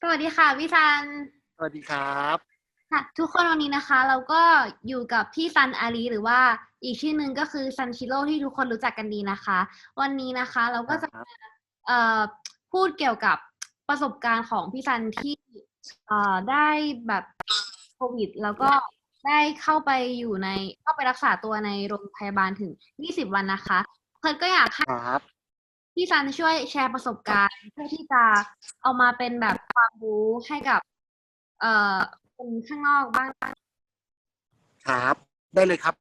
สวัสดีค่ะพี่ซัน สวัสดีครับค่ะทุกคนวันนี้นะคะ เราก็อยู่กับพี่ซันอาลีหรือว่าอีกชื่อหนึ่งก็คือซันชิโร่ที่ทุกคนรู้จักกันดีนะคะ วันนี้นะคะเราก็จะครับมาเอ่อพูดเกี่ยวกับประสบการณ์ของพี่ซันที่เอ่อได้แบบโควิด แล้วก็ได้เข้าไปอยู่ในเข้าไปรักษาตัวในโรงพยาบาลถึง 20 วันนะคะเพิร์ดก็อยากให้ครับ พี่ซันช่วยแชร์ประสบการณ์เพื่อที่จะเอามาเป็นแบบความรู้ให้กับ เอ่อคนข้างนอกบ้างครับ ได้เลยครับ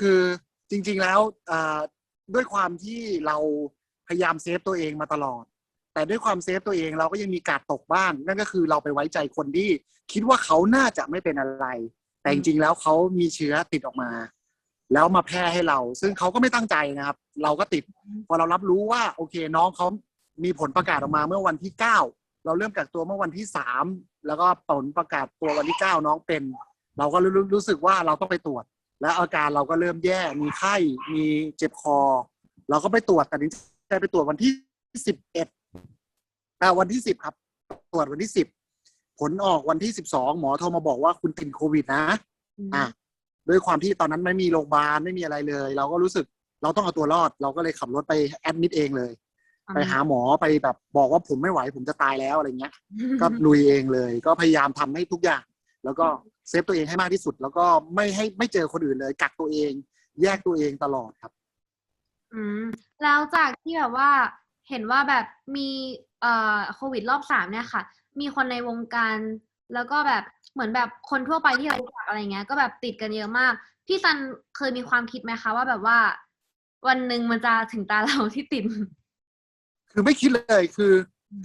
คือจริง ๆแล้วอ่าด้วยความที่เราพยายามเซฟตัวเองมาตลอด แต่ด้วยความเซฟตัวเองเราก็ยังมีการตกบ้าง นั่นก็คือเราไปไว้ใจคนที่ คิดว่าเขาน่าจะไม่เป็นอะไร แต่จริงๆแล้วเขามีเชื้อติดออกมา แล้วมาแพร่ให้เรา ซึ่งเขาก็ไม่ตั้งใจนะครับ เราก็ติด พอเรารับรู้ว่า โอเคน้องเขามีผลประกาศออกมาเมื่อวันที่เก้าเราเริ่มกักตัวเมื่อวันที่สามแล้วก็ผลประกาศตัววันที่เก้าน้องเป็น เราก็รู้รู้สึกว่าเราต้องไปตรวจ แล้วอาการเราก็เริ่มแย่ มีไข้ มีเจ็บคอ เราก็ไปตรวจแต่นี้ใจไปตรวจวันที่สิบเอ็ดวันที่สิบครับ ตรวจวันที่สิบผลออกวันที่สิบสองหมอโทรมาบอกว่าคุณติดโควิดนะ อะ ด้วยความที่ตอนนั้นไม่มีโรงพยาบาลไม่มีอะไรเลย เราก็รู้สึกเราต้องเอาตัวรอด เราก็เลยขับรถไปแอดมิดเองเลย ไปหาหมอไปแบบบอกว่าผมไม่ไหวผมจะตายแล้วอะไรเงี้ย ก็ลุยเองเลย ก็พยายามทำให้ทุกอย่าง แล้วก็เซฟตัวเองให้มากที่สุด แล้วก็ไม่ให้ไม่เจอคนอื่นเลย กักตัวเอง แยกตัวเองตลอดครับ อืมแล้วจากที่แบบว่าเห็นว่าแบบมีเอ่อโควิดรอบสามเนี่ยค่ะ มีคนในวงการ แล้วก็แบบเหมือนแบบคนทั่วไปที่เรารู้จักอะไรเงี้ย ก็แบบติดกันเยอะมาก พี่ซันเคยมีความคิดไหมคะว่าแบบว่า วันหนึ่งมันจะถึงตาเราที่ติด คือไม่คิดเลยคือ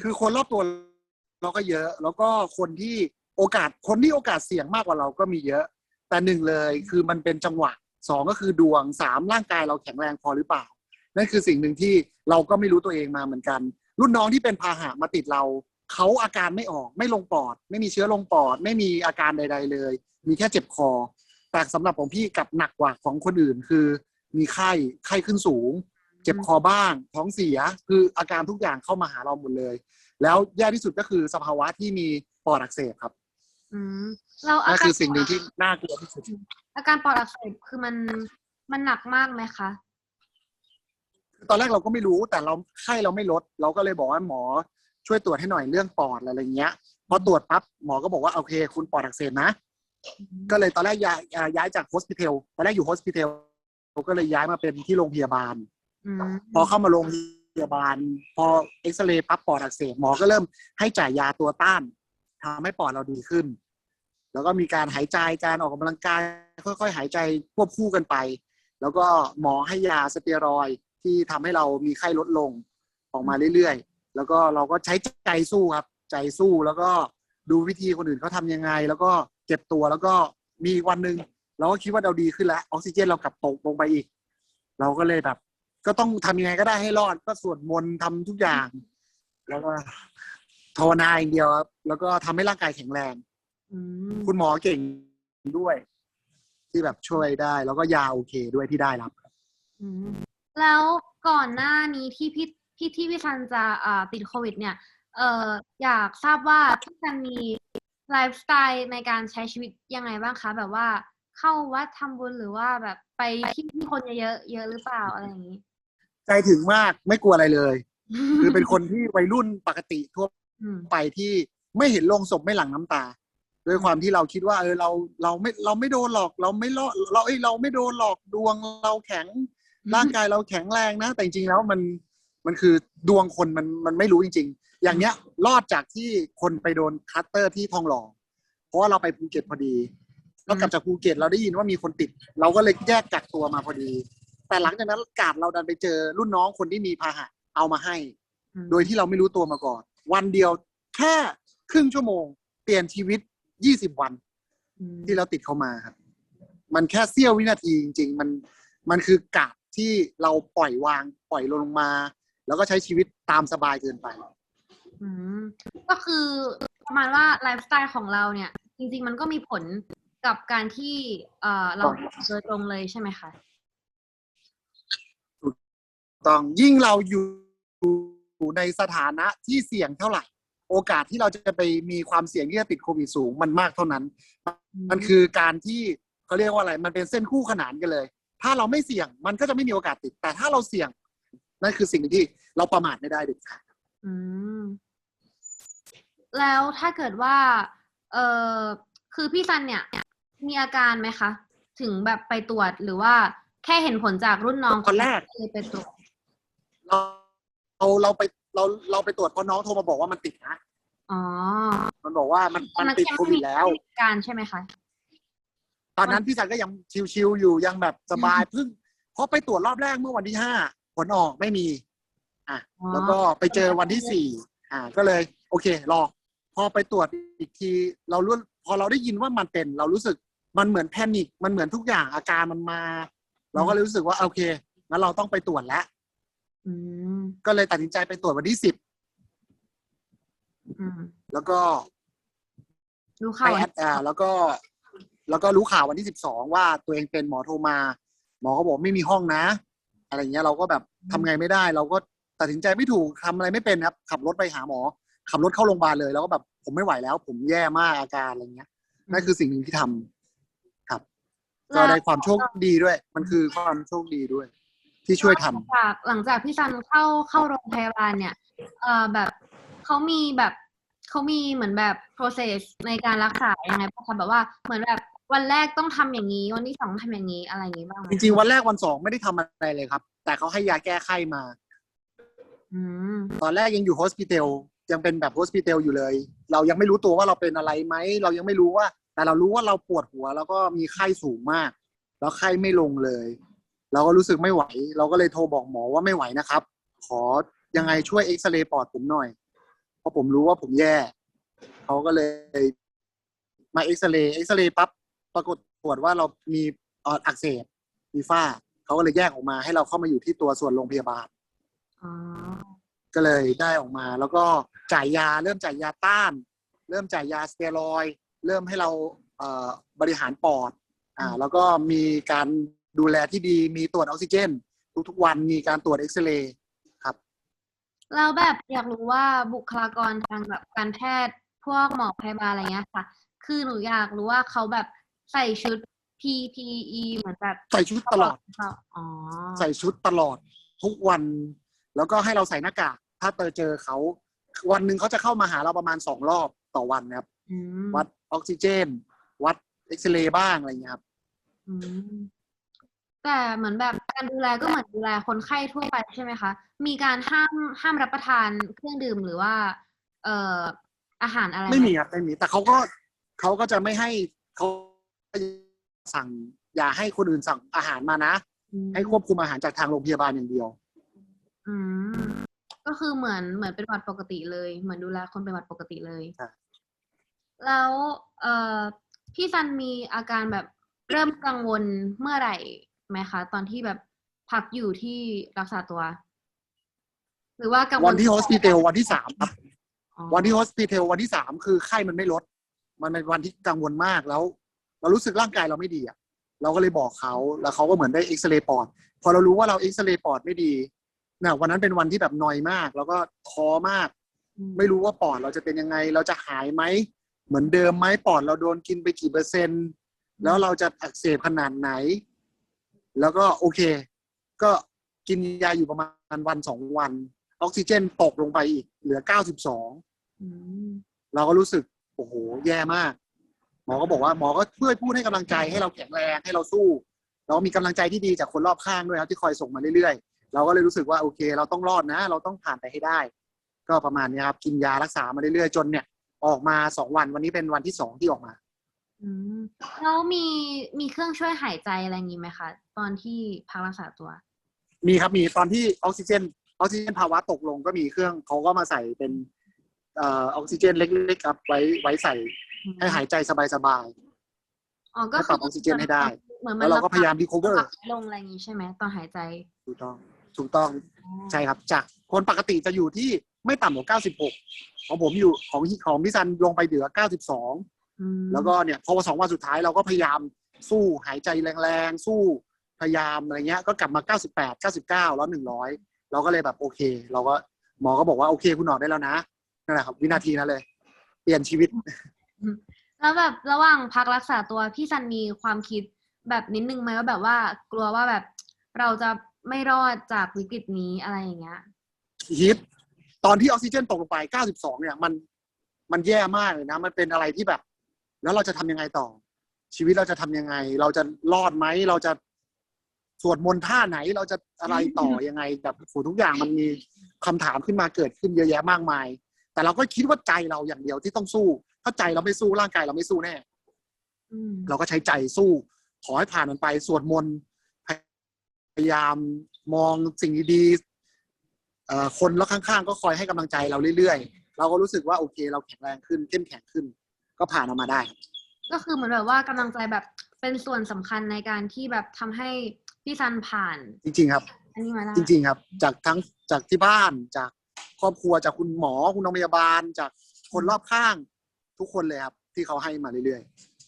คือคนรอบตัวเราก็เยอะ แล้วก็คนที่โอกาสคนที่โอกาสเสี่ยงมากกว่าเราก็มีเยอะ แต่หนึ่งเลยคือมันเป็นจังหวะสองก็คือดวงสามร่างกายเราแข็งแรงพอหรือเปล่า นั่นคือสิ่งหนึ่งที่เราก็ไม่รู้ตัวเองมาเหมือนกัน รุ่นน้องที่เป็นพาหะมาติดเรา เขาอาการไม่ออกไม่ลงปอด ไม่มีเชื้อลงปอด ไม่มีอาการใด ๆ เลย มีแค่เจ็บคอ แต่สำหรับของพี่กลับหนักกว่าของคนอื่นคือ มีไข้ไข้ขึ้นสูง เจ็บคอบ้าง ท้องเสียคืออาการทุกอย่างเข้ามาหาเราหมดเลย แล้วแย่ที่สุดก็คือสภาวะที่มีปอดอักเสบครับ อืมเราอานั่นการคือสิ่งหนึ่งที่น่ากลัวที่สุด อาการปอดอักเสบคือมันมันหนักมากไหมคะตอนแรกเราก็ไม่รู้แต่เราไข้เราไม่ลด เราก็เลยบอกว่าหมอ ช่วยตรวจให้หน่อยเรื่องปอดอะไรเงี้ยพอตรวจปั๊บหมอก็บอกว่าโอเค คุณปอดอักเสบนะ ก็เลยตอนแรกย้ายอ่าย้ายจากโฮสพิทอลตอนแรกอยู่โฮสพิทอลก็เลยย้ายมาเป็นที่โรงพยาบาลอืมพอเข้ามาโรงพยาบาล พอเอ็กซเรย์ปั๊บปอดอักเสบหมอก็เริ่มให้จ่ายยาตัวต้านทำให้ปอดเราดีขึ้น แล้วก็มีการหายใจการออกกำลังกาย ค่อยๆ หายใจควบคู่กันไป แล้วก็หมอให้ยาสเตียรอยด์ที่ทำให้เรามีไข้ลดลงออกมาเรื่อยๆ แล้วก็เราก็ใช้ใจสู้ครับ ใจสู้แล้วก็ดูวิธีคนอื่นเขาทำยังไง แล้วก็เจ็บตัวแล้วก็มีวันหนึ่งเราก็คิดว่าเราดีขึ้นแล้วออกซิเจนเรากลับตกลงไปอีก เราก็เลยแบบ ก็ต้องทำยังไงก็ได้ให้รอดก็สวดมนต์ทำทุกอย่าง แล้วก็ภาวนาอย่างเดียวครับ แล้วก็ทำให้ร่างกายแข็งแรงอืมคุณหมอเก่งด้วย ที่แบบช่วยได้ แล้วก็ยาโอเคด้วยที่ได้รับอืมแล้วก่อนหน้านี้ที่พี่ พี่ที่พี่ซันจะอ่าติดโควิด เนี่ยเอ่ออยากทราบว่าพี่ซันมีไลฟ์สไตล์ในการใช้ชีวิตยังไงบ้างคะ แบบว่าเข้าวัดทำบุญหรือว่าแบบไปที่ที่คนเยอะๆเยอะหรือเปล่าอะไรอย่างนี้ ใจถึงมากไม่กลัวอะไรเลย คือเป็นคนที่วัยรุ่นปกติทั่วอืมไปที่ไม่เห็นโลงศพไม่หลั่งน้ำตาด้วยความที่เราคิดว่าเออเราเราไม่เราไม่โดนหลอกเราไม่ลอเราเอ้ยเราไม่โดนหลอกดวงเราแข็งร่างกายเราแข็งแรงนะ แต่จริงๆแล้วมัน มันคือดวงคนมันมันไม่รู้จริง ๆ อย่างเนี้ยรอดจากที่คนไปโดนคัตเตอร์ที่ทองหล่อเพราะว่าเราไปภูเก็ตพอดีแล้วกลับจากภูเก็ตเราได้ยินว่ามีคนติด เราก็เลยแยกกักตัวมาพอดี แต่หลังจากนั้นกาดเราดันไปเจอรุ่นน้องคนที่มีพาหะเอามาให้ โดยที่เราไม่รู้ตัวมาก่อน วันเดียวแค่ครึ่งชั่วโมง เปลี่ยนชีวิต20วัน ที่เราติดเข้ามาครับ มันแค่เสี้ยววินาทีจริง ๆ มันมันคือกาดที่เราปล่อยวางปล่อยลงมา แล้วก็ใช้ชีวิตตามสบายเกินไปอืมก็คือประมาณว่าไลฟ์สไตล์ของเราเนี่ย จริง ๆ มันก็มีผลกับการที่เอ่อเราโดยตรงเลยใช่ไหมคะต้องยิ่งเราอยู่ในสถานะที่เสี่ยงเท่าไหร่ โอกาสที่เราจะไปมีความเสี่ยงที่จะติดโควิดสูงมันมากเท่านั้น มันคือการที่เขาเรียกว่าอะไร มันเป็นเส้นคู่ขนานกันเลย ถ้าเราไม่เสี่ยงมันก็จะไม่มีโอกาสติด แต่ถ้าเราเสี่ยง นั่นคือสิ่งที่เราประมาทไม่ได้เด็ดขาดอืมแล้วถ้าเกิดว่า เออคือพี่ซันเนี่ย มีอาการไหมคะ ถึงแบบไปตรวจหรือว่าแค่เห็นผลจากรุ่นน้องคนแรกเลยไปตรวจเราเราเราไปเราเราไปตรวจเพราะน้องโทรมาบอกว่ามันติดนะอ๋อ มันบอกว่ามันมันติดโควิดแล้วอาการใช่ไหมคะตอนนั้นพี่สันก็ยังชิวๆอยู่ยังแบบสบายเพิ่งเพราะไปตรวจรอบแรกเมื่อวันที่ห้าผ ลออกไม่มี อะอ๋อแล้วก็ไปเจอวันที่สี่อ่า ก็เลย โอเค รอ พอไปตรวจอีกที เรารู้พอเราได้ยินว่ามันเป็น เรารู้สึกมันเหมือนแพนิคมันเหมือนทุกอย่างอาการมันมา เราก็เลยรู้สึกว่า โอเคงั้นเราต้องไปตรวจแล้วอืมก็เลยตัดสินใจไปตรวจวันที่สิบอืมแล้วก็รู้ไปข่าวแอดอ่าแล้วก็ แล้วก็รู้ข่าววันที่สิบสองว่าตัวเองเป็นหมอโทรมา หมอก็บอกไม่มีห้องนะ อะไรเงี้ยเราก็แบบทำไงไม่ได้ เราก็ตัดสินใจไม่ถูกทำอะไรไม่เป็นครับ ขับรถไปหาหมอ ขับรถเข้าโรงพยาบาลเลย แล้วก็แบบผมไม่ไหวแล้ว ผมแย่มากอาการอะไรเงี้ยนั่นคือสิ่งหนึ่งที่ทำครับก็ได้ความโชคดีด้วย มันคือความโชคดีด้วย ที่ช่วยทันหลังจากหลังจากพี่ซันเข้าเข้าโรงพยาบาลเนี่ยเอ่อแบบเขามีแบบเขามีเหมือนแบบ process ในการรักษายังไงบ้างคะแบบว่าเหมือนแบบ วันแรกต้องทำอย่างนี้ วันที่สองทำอย่างนี้อะไรอย่างนี้บ้างไหมจริงๆวันแรกวันสองไม่ได้ทำอะไรเลยครับ แต่เขาให้ยาแก้ไข้มาอืมตอนแรกยังอยู่โฮสพิทอลยังเป็นแบบโฮสพิทอลอยู่เลย เรายังไม่รู้ตัวว่าเราเป็นอะไรไหมเรายังไม่รู้ว่า แต่เรารู้ว่าเราปวดหัว แล้วก็มีไข้สูงมาก แล้วไข้ไม่ลงเลย เราก็รู้สึกไม่ไหว เราก็เลยโทรบอกหมอว่าไม่ไหวนะครับ ขอยังไงช่วยเอ็กซเรย์ปอดผมหน่อยเพราะผมรู้ว่าผมแย่เขาก็เลยมาเอ็กซเรย์เอ็กซเรย์ปั๊บ ปรากฏตรวจว่าเรามีเอ่ออักเสบมีฝ้าเขาก็เลยแยกออกมาให้เราเข้ามาอยู่ที่ตัวส่วนโรงพยาบาลอ๋อก็เลยได้ออกมา แล้วก็จ่ายยาเริ่มจ่ายยาต้าน เริ่มจ่ายยาสเตียรอยด์เริ่มให้เราเอ่อบริหารปอดอ่าแล้วก็มีการดูแลที่ดีมีตรวจออกซิเจน ทุกๆวันมีการตรวจเอ็กซเรย์ครับเราแบบอยากรู้ว่าบุคลากรทางแบบการแพทย์พวกหมอพยาบาลอะไรเงี้ยค่ะ คือหนูอยากรู้ว่าเขาแบบ ใส่ชุด PPE เหมือนแบบใส่ชุดตลอดอ๋อใส่ชุดตลอดทุกวัน แล้วก็ให้เราใส่หน้ากากถ้าเจอเจอเขา วันหนึ่งเขาจะเข้ามาหาเราประมาณสองรอบต่อวันนะครับอืมวัดออกซิเจน วัดเอ็กซเรย์บ้างอะไรอย่างเงี้ยครับอืมแต่เหมือนแบบการดูแลก็เหมือนดูแลคนไข้ทั่วไปใช่ไหมคะ มีการห้ามห้ามรับประทานเครื่องดื่มหรือว่า เอ่ออาหารอะไรหไม่มีครับไม่มี แต่เขาก็เขาก็จะไม่ให้เขา สั่งอย่าให้คนอื่นสั่งอาหารมานะอืมให้ควบคุมอาหารจากทางโรงพยาบาลอย่างเดียว อืมก็คือเหมือนเหมือนเป็นหวัดปกติเลย เหมือนดูแลคนเป็นหวัดปกติเลยครับแล้วเอ่อพี่ซันมีอาการแบบเริ่มกังวลเมื่อไหร่ไหมคะ ตอนที่แบบพักอยู่ที่รักษาตัว หรือว่ากังวลวันที่โฮสพิทอลวันที่สามครับอ๋อวันที่โฮสพิทอลวันที่สามคือไข้มันไม่ลด มันเป็นวันที่กังวลมากแล้ว เรารู้สึกร่างกายเราไม่ดีอะเราก็เลยบอกเขาแล้วเขาก็เหมือนได้เอ็กซเรย์ปอดพอเรารู้ว่าเราเอ็กซเรย์ปอดไม่ดีเนี่ยวันนั้นเป็นวันที่แบบนอยมาก แล้วก็ท้อมากอืมไม่รู้ว่าปอดเราจะเป็นยังไง เราจะหายไหมเหมือนเดิมไหมปอดเราโดนกินไปกี่เปอร์เซ็นต์ แล้วเราจะอักเสบขนาดไหน แล้วก็โอเค ก็กินยาอยู่ประมาณวันสองวัน ออกซิเจนตกลงไปอีก เหลือเก้าสิบสองอืมเราก็รู้สึกโอ้โหแย่มากห มอก็บอกว่าหมอก็ช่วยพูดให้กำลังใจให้เราแข็งแรงให้เราสู้เรามีกำลังใจที่ดีจากคนรอบข้างด้วยครับที่คอยส่งมาเรื่อยๆ เราก็เลยรู้สึกว่าโอเค เราต้องรอดนะ เราต้องผ่านไปให้ได้ ก็ประมาณนี้ครับ กินยารักษามาเรื่อยๆ จนเนี่ย ออกมาสองวันวันนี้เป็นวันที่สองที่ออกมาอืมแล้วมีมีเครื่องช่วยหายใจอะไรอย่างนี้ไหมคะ ตอนที่พักรักษาตัว มีครับมีตอนที่ออกซิเจนออกซิเจนภาวะตกลงก็มีเครื่องเขาก็มาใส่เป็นเออออกซิเจนเล็กๆครับไว้ไว้ใส่ ให้หายใจสบายอ๋อก็ให้ปรับออกซิเจนให้ได้เหมือนๆมัแล้นวเราก็พยายามลรีคอเวอร์ลงอะไรอย่างนี้ใช่ไหมตอนหายใจถูกต้องถูกต้องใช่ครับ จากคนปกติจะอยู่ที่ไม่ต่ำกว่า 96 ของผมอยู่ของของพี่ซันลงไปเหลือ 92อืมแล้วก็เนี่ยพอสองวันสุดท้ายเราก็พยายามสู้หายใจแรงๆ สู้พยายามอะไรเงี้ย ก็กลับมา 98 99 แล้ว 100 เราก็เลยแบบโอเค เราก็หมอก็บอกว่าโอเคคุณออกได้แล้วนะไปนั่นแหละครับ วินาทีนั้นเลย เปลี่ยนชีวิต แล้วแบบระหว่างพักรักษาตัวพี่ซันมีความคิดแบบนิดนึงไหมว่าแบบว่ากลัวว่าแบบเราจะไม่รอดจากวิกฤตนี้อะไรอย่างเงี้ยฮิตตอนที่ออกซิเจนตกลงไป 92 เนี่ย มันมันแย่มากเลยนะ มันเป็นอะไรที่แบบ แล้วเราจะทำยังไงต่อ ชีวิตเราจะทำยังไง เราจะรอดไหมเราจะสวดมนต์ท่าไหนเราจะอะไรต่อยังไงแบบโหทุกอย่างมันมีคำถามขึ้นมาเกิดขึ้นเยอะแยะมากมาย แต่เราก็คิดว่าใจเราอย่างเดียวที่ต้องสู้ ถ้าใจเราไม่สู้ร่างกายเราไม่สู้แน่อืมเราก็ใช้ใจสู้ ขอให้ผ่านมันไปสวดมนต์พยายามมองสิ่งดีๆเอ่อคนแล้วข้างๆ ก็คอยให้กำลังใจเราเรื่อยๆ เราก็รู้สึกว่าโอเค เราแข็งแรงขึ้นเข้มแข็งขึ้น ก็ผ่านออกมาได้ครับก็คือเหมือนแบบว่ากำลังใจแบบเป็นส่วนสำคัญในการที่แบบทำให้พี่ซันผ่าน จริง ๆ ครับอันนี้มาได้จริง ๆ ครับ จากทั้งจากที่บ้านจาก ครอบครัวจากคุณหมอคุณโรงพยาบาลจากคนรอบข้าง ทุกคนเลยครับ ที่เขาให้มาเรื่อย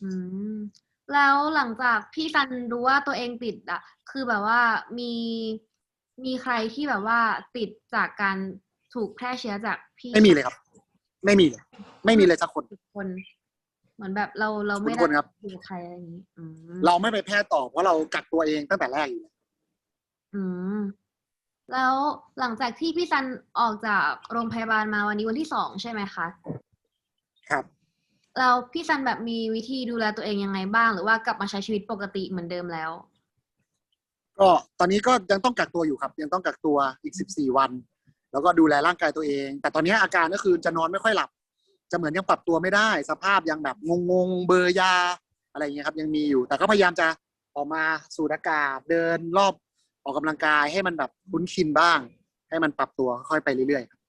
อืมแล้วหลังจากพี่ซันรู้ว่าตัวเองติดอะ คือแบบว่ามีมีใครที่แบบว่าติดจากการถูกแพร่เชื้อจากพี่ๆไม่มีเลยครับ ไม่มีเลยไม่มีเลยสักคนทุกคน เหมือนแบบเราเราไม่ทุกได้คนครับอยู่กับใครอะไรอย่างนี้อืมเราไม่ไปแพร่ต่อเพราะเรากักตัวเองตั้งแต่แรกอยู่แล้วอืม แล้วหลังจากที่พี่ซันออกจากโรงพยาบาลมาวันนี้วันที่สองใช่ไหมคะครับแล้วพี่ซันแบบมีวิธีดูแลตัวเองยังไงบ้าง หรือว่ากลับมาใช้ชีวิตปกติเหมือนเดิมแล้ว ก็ตอนนี้ก็ยังต้องกักตัวอยู่ครับ ยังต้องกักตัวอีก14วัน แล้วก็ดูแลร่างกายตัวเอง แต่ตอนนี้อาการก็คือจะนอนไม่ค่อยหลับ จะเหมือนยังปรับตัวไม่ได้ สภาพยังแบบงงๆเบลอร์ยาอะไรอย่างเงี้ยครับ ยังมีอยู่ แต่ก็พยายามจะออกมาสูดอากาศเดินรอบ ออกกำลังกายให้มันแบบคุ้นชินบ้าง ให้มันปรับตัวค่อยๆไปเรื่อยๆครับ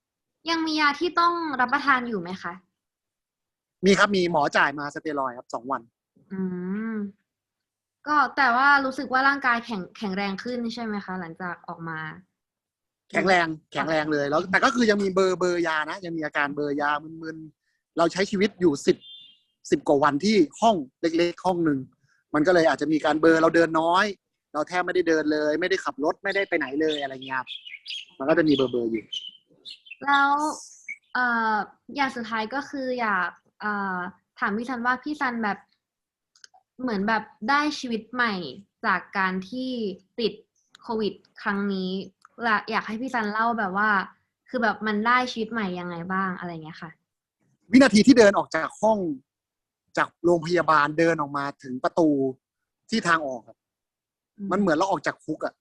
ยังมียาที่ต้องรับประทานอยู่ไหมคะ มีครับมีหมอจ่ายมาสเตียรอยด์ครับสองวัน อืมก็แต่ว่ารู้สึกว่าร่างกายแข็งแข็งแรงขึ้นใช่ไหมคะ หลังจากออกมา แข็งแรงแข็งแรงเลยแล้ว แต่ก็คือยังมีเบลอร์เบลอร์ยานะยังมีอาการเบลอร์ยามึนๆเราใช้ชีวิตอยู่สิบสิบกว่าวันที่ห้องเล็กๆห้องหนึ่งมันก็เลยอาจจะมีการเบลอร์เราเดินน้อย เราแทบไม่ได้เดินเลย ไม่ได้ขับรถไม่ได้ไปไหนเลยอะไรเงี้ยครับมันก็จะมีเบลอร์เบลอร์อยู่ แล้วเอ่ออย่างสุดท้ายก็คืออยากเอ่อถามพี่ซันว่าพี่ซันแบบเหมือนแบบได้ชีวิตใหม่จากการที่ติดโควิด ครั้งนี้และอยากให้พี่ซันเล่าแบบว่า คือแบบมันได้ชีวิตใหม่ยังไงบ้างอะไรเงี้ยค่ะ วินาทีที่เดินออกจากห้องจากโรงพยาบาลเดินออกมาถึงประตูที่ทางออกอะ มันเหมือนเราออกจากคุกอะ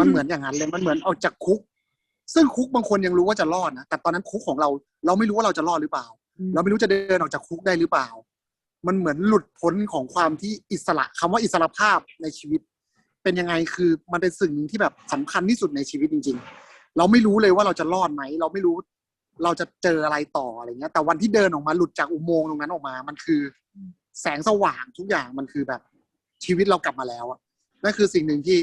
มันเหมือนอย่างนั้นเลยมันเหมือนออกจากคุก ซึ่งคุกบางคนยังรู้ว่าจะรอดนะแต่ตอนนั้นคุกของเรา เราไม่รู้ว่าเราจะรอดหรือเปล่า เราไม่รู้จะเดินออกจากคุกได้หรือเปล่า มันเหมือนหลุดพ้นของความที่อิสระคำว่าอิสระภาพในชีวิต เป็นยังไงคือมันเป็นสิ่งหนึ่งที่แบบสำคัญที่สุดในชีวิตจริง ๆ เราไม่รู้เลยว่าเราจะรอดไหมเราไม่รู้ เราจะเจออะไรต่ออะไรเงี้ย แต่วันที่เดินออกมาหลุดจากอุโมงค์ตรงนั้นออกมา มันคือ แสงสว่างทุกอย่างมันคือแบบชีวิตเรากลับมาแล้วอะ นั่นคือสิ่งหนึ่งที่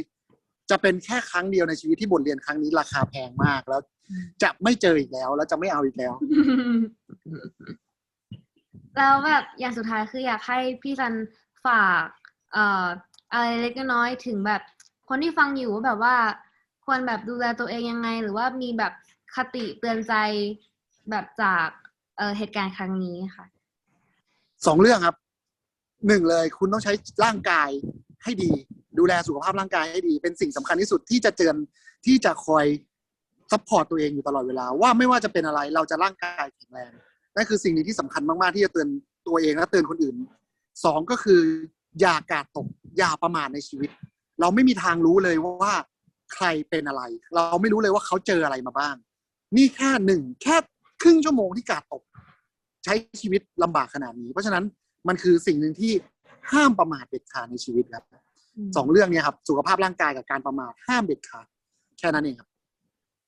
จะเป็นแค่ครั้งเดียวในชีวิตที่บทเรียนครั้งนี้ราคาแพงมากแล้ว จะไม่เจออีกแล้ว แล้วจะไม่เอาอีกแล้ว แล้วแบบอย่างสุดท้ายคืออยากให้พี่ซันฝากเอ่ออะไรเล็กน้อยๆถึงแบบ คนที่ฟังอยู่ว่าแบบว่า ควรแบบดูแลตัวเองยังไง หรือว่ามีแบบคติเตือนใจแบบจากเอ่อเหตุการณ์ครั้งนี้ค่ะสองเรื่องครับหนึ่งเลยคุณต้องใช้ร่างกายให้ดี ดูแลสุขภาพร่างกายให้ดี เป็นสิ่งสำคัญที่สุดที่จะเตือนที่จะคอยซัพพอร์ตตัวเองอยู่ตลอดเวลา ว่าไม่ว่าจะเป็นอะไรเราจะร่างกายแข็งแรงนั่นคือสิ่งหนึ่งที่สำคัญมากๆที่จะเตือนตัวเองและเตือนคนอื่นสองก็คืออย่ากาดตกอย่าประมาทในชีวิต เราไม่มีทางรู้เลยว่าใครเป็นอะไร เราไม่รู้เลยว่าเขาเจออะไรมาบ้าง นี่แค่หนึ่งแค่ครึ่งชั่วโมงที่กาดตก ใช้ชีวิตลำบากขนาดนี้ เพราะฉะนั้นมันคือสิ่งหนึ่งที่ห้ามประมาทเด็ดขาดในชีวิตครับ สองเรื่องเนี้ครับ สุขภาพร่างกายกับการประมาทห้ามเด็ดขาดแค่นั้นเองครับ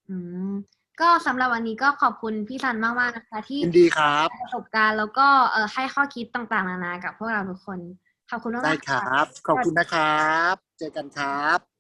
อืมก็สำหรับวันนี้ก็ขอบคุณพี่ซันมากๆนะคะ ที่ยินดีครับประสบการณ์แล้วก็เอ่อให้ข้อคิดต่างๆนานากับพวกเราทุกคนขอบคุณมากๆได้คค่ะรับ ขอบคุณนะครับ เจอกันครับ